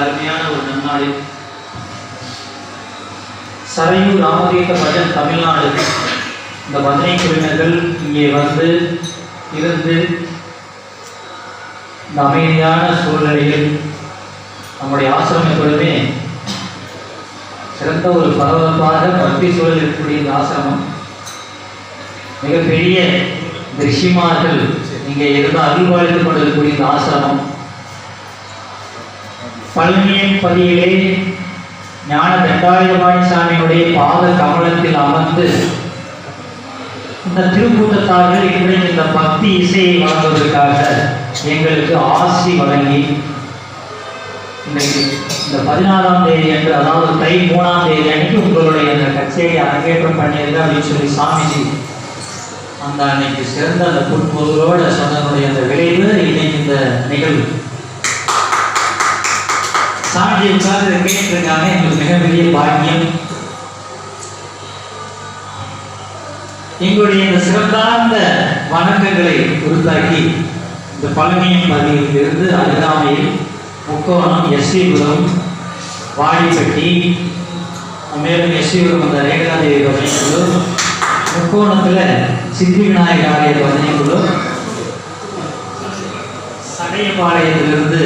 அருமையான ஒரு நன்னாளில். சரையூர் ராமதீர்த்த பஜன் தமிழ்நாடு. இந்த பஜனை குழுவினர்கள் இங்கே வந்து இருந்து இந்த அமைதியான சூழ்நிலையில் நம்முடைய ஆசிரமம் எப்பொழுதுமே சிறந்த ஒரு பரபரப்பாக பக்தி சூழல் இருக்கக்கூடிய இந்த ஆசிரமம். மிகப்பெரிய இந்த ரிஷிமார்கள் இங்கே இருந்து அருள்வாழ்த்து கொண்டிருக்கக்கூடிய இந்த ஆசிரமம். பழனியின் பதியிலே ஞான தண்டாயுதபாணி சாமியுடைய பாத கமலத்தில் அமர்ந்து இந்த திருக்கூட்டத்தார்கள் இன்றைக்கு இந்த பக்தி இசையை வழங்குவதற்காக எங்களுக்கு ஆசி வழங்கி இன்றைக்கு இந்த பதினாறாம் தேதி என்று அதாவது தை மூணாம் தேதி அன்னைக்கு உங்களுடைய அந்த கச்சேரி அரங்கேற்றம் பண்ணியிருக்க அப்படின்னு சொல்லி சாமிஜி அந்த அன்னைக்கு சிறந்த அந்த புட்பொருளோட சொன்னதுடைய அந்த விளைவு இன்னைக்கு இந்த நிகழ்வு. அப்படி உட்கார்ந்து கேட்டிருக்காங்க. எங்களுக்கு மிகப்பெரிய பாக்கியம். எங்களுடைய இந்த சிறந்தார்ந்த வணக்கங்களை உருத்தாக்கி இந்த பழமையின் பதியிலிருந்து அருகாமையில் முக்கோணம் எஸ்விபுரம் வாடிப்பட்டி மேலும் எஸ்விபுரம் அந்த ரேகலாதேவி பதினைக்குழு முக்கோணத்தில் சித்தி விநாயகர் ஆலய பதினைக்குழு சடையபாளையத்திலிருந்து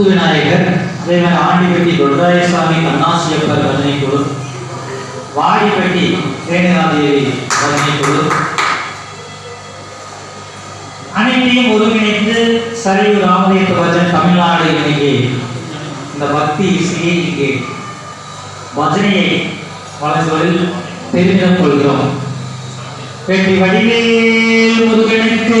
முத்து விநாயகர் அதே மாதிரி ஆண்டிப்பட்டி தொண்டாயசாமி அண்ணாசியப்பர் பஜனை குழு வாடிப்பட்டி ரேணுகாதேவி பஜனை குழு அனைத்தையும் ஒருங்கிணைத்து சரிவு ராமதேவ பஜன் தமிழ்நாடு இன்னைக்கு இந்த பக்தி இசையை இங்கே பஜனையை வழங்குவதில் தெரிந்து கொள்கிறோம் வெற்றி வடிவேல் முருகனுக்கு.